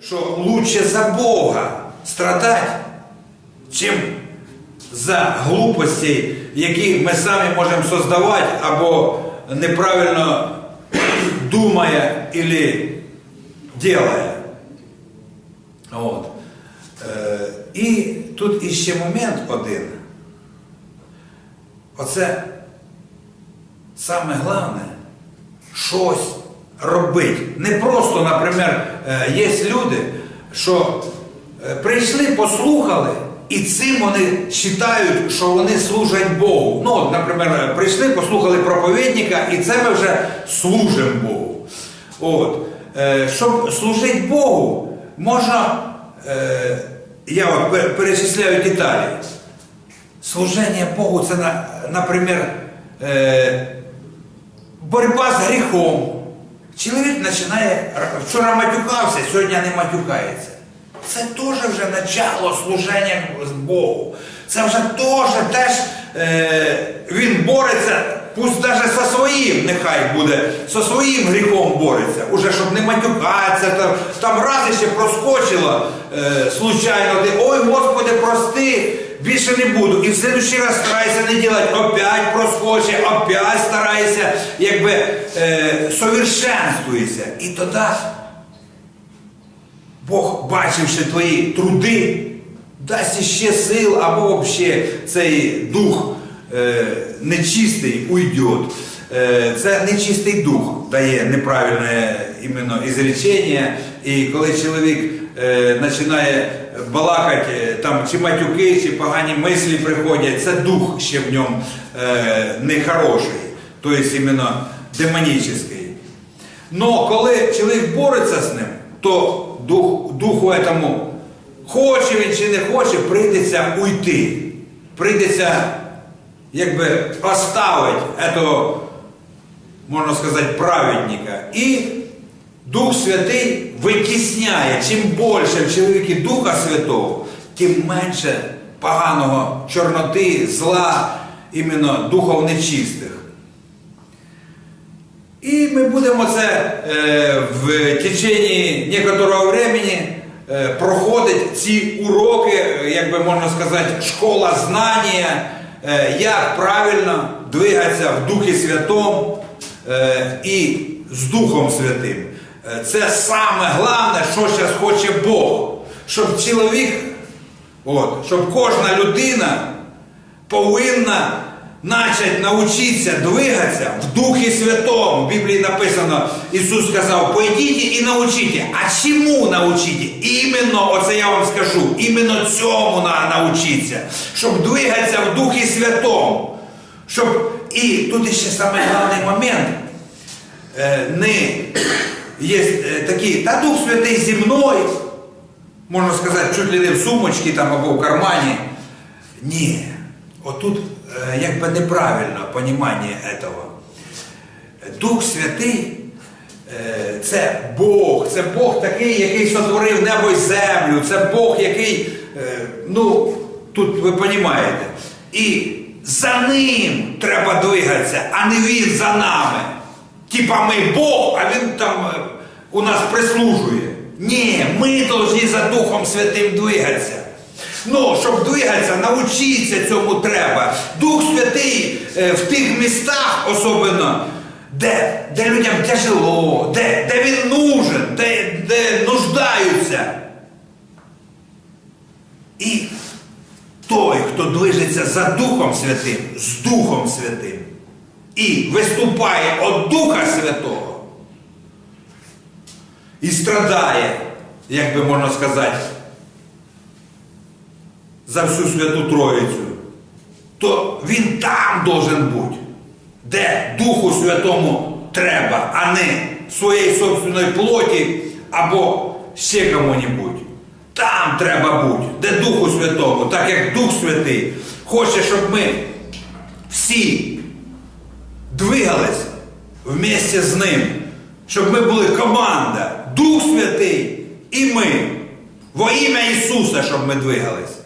что лучше за Бога страдать, чим за глупості, які ми самі можемо создавати або неправильно думає или делає. От. Е, і тут іще момент один. Оце саме головне щось робити. Не просто, наприклад, е, є люди, що е, прийшли, послухали, і цим вони вважають, що вони служать Богу. Ну, наприклад, прийшли, послухали проповідника, і це ми вже служимо Богу. От. Е, Щоб служити Богу, можна, е, я от перечисляю деталі. Служение Богу це, наприклад, е, боротьба з гріхом. Чоловік починає, вчора матюкався, сьогодні не матюкається. Це теж вже начало служення з Богу. Це вже теж теж е, він бореться, пусть навіть со своїм, нехай буде, со своїм гріхом бореться. Уже щоб не матюкатися, там, там раз ще проскочило е, случайно, ти, ой, Господи, прости, більше не буду. І в следующий раз старайся не делать, опять проскочить, опять старайся, якби е, совершенствуйся. І тоді Бог, бачивши твої труди, дасть іще сил, або взагалі цей дух е, нечистий уйде. Е, це нечистий дух дає неправильне іменно ізречення. І коли чоловік е, починає балакати, там чи матюки, чи погані мислі приходять, це дух ще в ньому е, нехороший, тобто іменно демонічний. Но коли чоловік бореться з ним, то дух, духу этому, хоче він чи не хоче, прийдеться уйти. Прийдеться якби оставити этого, можна сказати, праведника. І Дух Святий витісняє, чим більше в чоловіки Духа Святого, тим менше поганого чорноти, зла, іменно духов нечистих. І ми будемо це е, в течение некоторого времени е, проходити ці уроки, як би можна сказати, школа знання, як правильно двигатися в Духі Святому е, і з Духом Святим. Е, Це саме головне, що зараз хоче Бог. Щоб чоловік, от, щоб кожна людина повинна начать навчитися двигатися в Духі Святому. В Біблії написано, Ісус сказав, пойдіть і научите. А чому научите? Іменно, оце я вам скажу, іменно цьому треба навчитися. Щоб двигатися в Духі Святому. Щоб... І тут ще самий головний момент. Е, не є е, такі, та Дух Святий зі мною, можна сказати, чуть ли не в сумочці там або в кармані. Ні. Отут е, якби неправильно розуміння этого. Дух Святий е, це Бог, це Бог такий, який сотворив небо і землю, це Бог, який, е, ну, тут ви розумієте. І за ним треба двигатися, а не він за нами. Типа ми Бог, а він там у нас прислужує. Ні, ми повинні за Духом Святим двигатися. Ну, щоб двигатися, навчитися цьому треба. Дух Святий е, в тих містах особливо, де, де людям тяжело, де, де він нужен, де, де нуждаються. І той, хто движеться за Духом Святим, з Духом Святим і виступає від Духа Святого і страдає, як би можна сказати, за всю Святу Троїцю, то він там должен бути, де Духу Святому треба, а не своєї собственної плоті або ще кому-небудь. Там треба бути, де Духу Святому, так як Дух Святий хоче, щоб ми всі двигались вместе з ним, щоб ми були команда, Дух Святий і ми. Во ім'я Ісуса, щоб ми двигались.